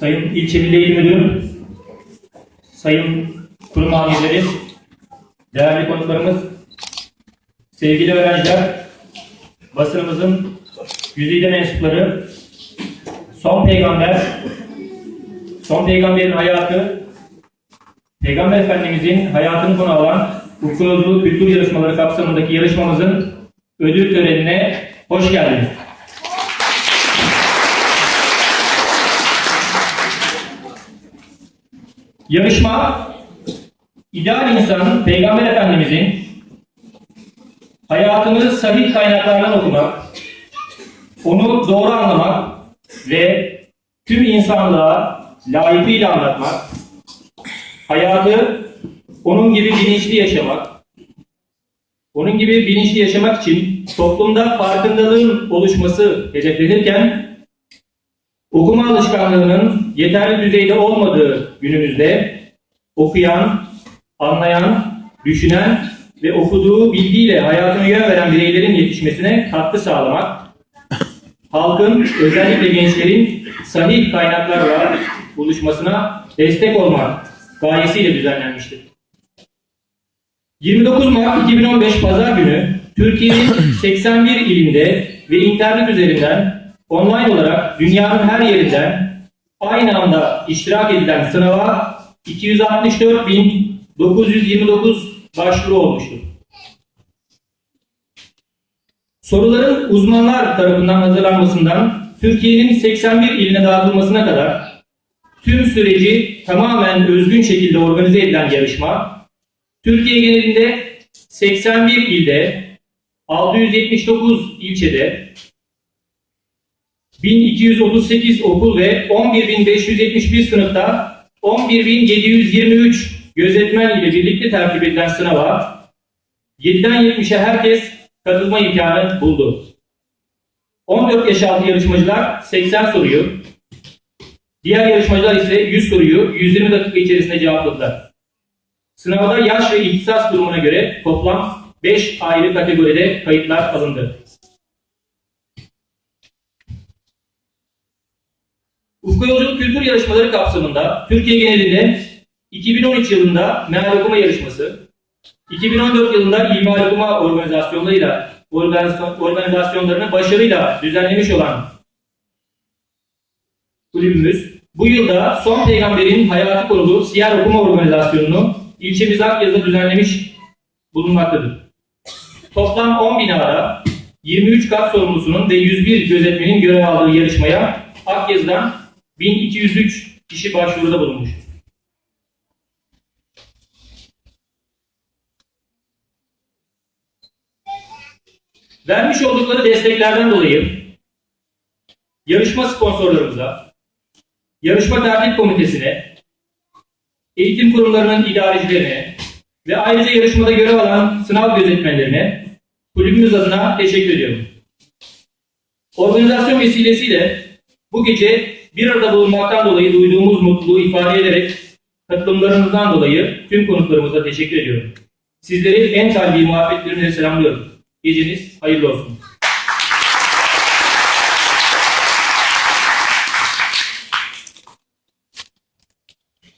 Sayın İlçe Milli Eğitim Müdürüm, Sayın kurum amirleri, değerli konuklarımız, sevgili öğrenciler, basınımızın güzide mensupları, son peygamber, son peygamberin hayatı, Peygamber Efendimizin hayatını konu alan Yolculuk Kültür Yarışmaları kapsamındaki yarışmamızın ödül törenine hoş geldiniz. Yarışma, ideal insanın Peygamber Efendimizin hayatını sahih kaynaklardan okumak, onu doğru anlamak ve tüm insanlığa layıkıyla anlatmak, hayatı onun gibi bilinçli yaşamak, onun gibi bilinçli yaşamak için toplumda farkındalığın oluşması hedeflenirken okuma alışkanlığının yeterli düzeyde olmadığı günümüzde okuyan, anlayan, düşünen ve okuduğu bilgiyle hayatına yön veren bireylerin yetişmesine katkı sağlamak, halkın özellikle gençlerin sahih kaynaklarla buluşmasına destek olmak gayesiyle düzenlenmiştir. 29 Mart 2015 Pazar günü Türkiye'nin 81 ilinde ve internet üzerinden online olarak dünyanın her yerinden aynı anda iştirak edilen sınava 264.929 başvuru olmuştur. Soruların uzmanlar tarafından hazırlanmasından Türkiye'nin 81 iline dağıtılmasına kadar tüm süreci tamamen özgün şekilde organize edilen yarışma, Türkiye genelinde 81 ilde, 679 ilçede, 1238 okul ve 11.571 sınıfta 11.723 gözetmen ile birlikte tertip edilen sınava 7'den 70'e herkes katılma imkanı buldu. 14 yaş altı yarışmacılar 80 soruyu, diğer yarışmacılar ise 100 soruyu 120 dakika içerisinde cevapladılar. Sınavda yaş ve ihtisas durumuna göre toplam 5 ayrı kategoride kayıtlar alındı. Ufku Yolculuk Kültür Yarışmaları kapsamında Türkiye genelinde 2013 yılında meal okuma yarışması, 2014 yılında imar okuma organizasyonlarıyla organizasyon, organizasyonlarını başarıyla düzenlemiş olan kulübümüz bu yılda son peygamberin hayatı konulu siyer okuma organizasyonunu ilçemiz Akyazı'da düzenlemiş bulunmaktadır. Toplam 10 binada 23 kat sorumlusunun ve 101 gözetmenin görev aldığı yarışmaya Akyazı'dan 1203 kişi başvuruda bulunmuş. Vermiş oldukları desteklerden dolayı yarışma sponsorlarımıza, yarışma tertip komitesine, eğitim kurumlarının idarecilerine ve ayrıca yarışmada görev alan sınav gözetmenlerine kulübümüz adına teşekkür ediyorum. Organizasyon vesilesiyle bu gece bir arada bulunmaktan dolayı duyduğumuz mutluluğu ifade ederek katılımlarınızdan dolayı tüm konuklarımıza teşekkür ediyorum. Sizleri en kalbi muhabbetlerimle selamlıyorum. Geceniz hayırlı olsun.